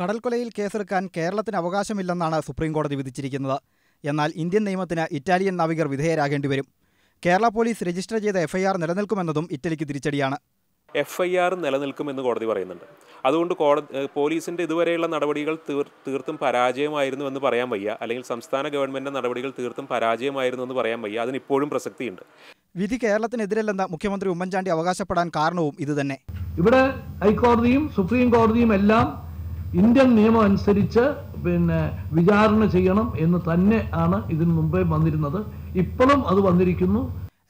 കടൽക്കൊലയിൽ കേസെടുക്കാൻ കേരളത്തിന് അവകാശമില്ലെന്നാണ് സുപ്രീംകോടതി വിധിച്ചിരിക്കുന്നത്. എന്നാൽ ഇന്ത്യൻ നിയമത്തിന് ഇറ്റാലിയൻ നാവികർ വിധേയരാകേണ്ടി വരും. കേരള പോലീസ് രജിസ്റ്റർ ചെയ്ത എഫ്ഐആർ നിലനിൽക്കുമെന്നതും ഇറ്റലിക്ക് തിരിച്ചടിയാണ്. എഫ് ഐ ആർ നിലനിൽക്കുമെന്ന് കോടതി പറയുന്നുണ്ട്. അതുകൊണ്ട് കോടതി പോലീസിന്റെ പോലീസിന്റെ ഇതുവരെയുള്ള നടപടികൾ തീർ തീർത്തും പരാജയമായിരുന്നു എന്ന് പറയാൻ വയ്യ. അല്ലെങ്കിൽ സംസ്ഥാന ഗവൺമെന്റിന്റെ നടപടികൾ തീർത്തും പരാജയമായിരുന്നു എന്ന് പറയാൻ വയ്യ. അതിനിപ്പോഴും പ്രസക്തിയുണ്ട്. വിധി കേരളത്തിനെതിരല്ലെന്ന് മുഖ്യമന്ത്രി ഉമ്മൻചാണ്ടി അവകാശപ്പെടാൻ കാരണവും ഇതുതന്നെ. ഇവിടെ ഹൈക്കോടതിയും സുപ്രീം കോടതിയും എല്ലാം ഇന്ത്യൻ നിയമം അനുസരിച്ച് പിന്നെ വിചാരണ ചെയ്യണം എന്ന് തന്നെ ആണ് ഇതിനു മുമ്പേ വന്നിരുന്നത്. ഇപ്പോഴും അത് വന്നിരിക്കുന്നു.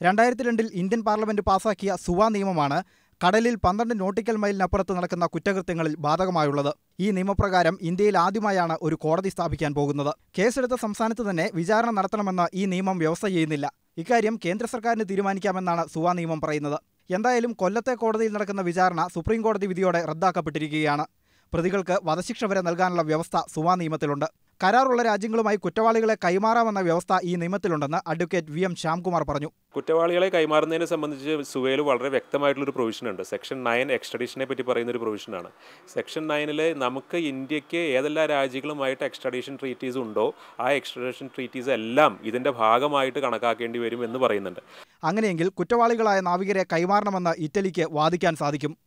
രണ്ടായിരത്തി രണ്ടിൽ ഇന്ത്യൻ പാർലമെന്റ് പാസാക്കിയ സുവ നിയമമാണ് കടലിൽ പന്ത്രണ്ട് നോട്ടിക്കൽ മൈലിനപ്പുറത്ത് നടക്കുന്ന കുറ്റകൃത്യങ്ങളിൽ ബാധകമായുള്ളത്. ഈ നിയമപ്രകാരം ഇന്ത്യയിൽ ആദ്യമായാണ് ഒരു കോടതി സ്ഥാപിക്കാൻ പോകുന്നത്. കേസെടുത്ത സംസ്ഥാനത്ത് തന്നെ വിചാരണ നടത്തണമെന്ന ഈ നിയമം വ്യവസ്ഥ ചെയ്യുന്നില്ല. ഇക്കാര്യം കേന്ദ്ര സർക്കാരിന് തീരുമാനിക്കാമെന്നാണ് സുവ നിയമം പറയുന്നത്. എന്തായാലും കൊല്ലത്തെ കോടതിയിൽ നടക്കുന്ന വിചാരണ സുപ്രീം കോടതി വിധിയോടെ റദ്ദാക്കപ്പെട്ടിരിക്കുകയാണ്. പ്രതികൾക്ക് വധശിക്ഷ വരെ നൽകാനുള്ള വ്യവസ്ഥ സുവാ നിയമത്തിലുണ്ട്. കരാറുള്ള രാജ്യങ്ങളുമായി കുറ്റവാളികളെ കൈമാറാമെന്ന വ്യവസ്ഥ ഈ നിയമത്തിലുണ്ടെന്ന് അഡ്വക്കേറ്റ് വി എം ശ്യാംകുമാർ പറഞ്ഞു. കുറ്റവാളികളെ കൈമാറുന്നതിനെ സംബന്ധിച്ച് സുവേയിൽ വളരെ വ്യക്തമായിട്ടുള്ളൊരു പ്രൊവിഷൻ ഉണ്ട്. സെക്ഷൻ നയൻ എക്സ്ട്രഡീഷനെ പറ്റി പറയുന്ന ഒരു പ്രൊവിഷനാണ് സെക്ഷൻ നയനിൽ നമുക്ക് ഇന്ത്യയ്ക്ക് ഏതെല്ലാം രാജ്യങ്ങളുമായിട്ട് എക്സ്ട്രഡീഷൻ ട്രീറ്റീസ് ഉണ്ടോ ആ എക്സ്ട്രഡീഷൻ ട്രീറ്റീസ് എല്ലാം ഇതിന്റെ ഭാഗമായിട്ട് കണക്കാക്കേണ്ടി വരും എന്ന് പറയുന്നുണ്ട്. അങ്ങനെയെങ്കിൽ കുറ്റവാളികളായ നാവികരെ കൈമാറണമെന്ന് ഇറ്റലിക്ക് വാദിക്കാൻ സാധിക്കും.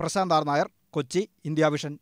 Prashant R Nair Kochi India Vision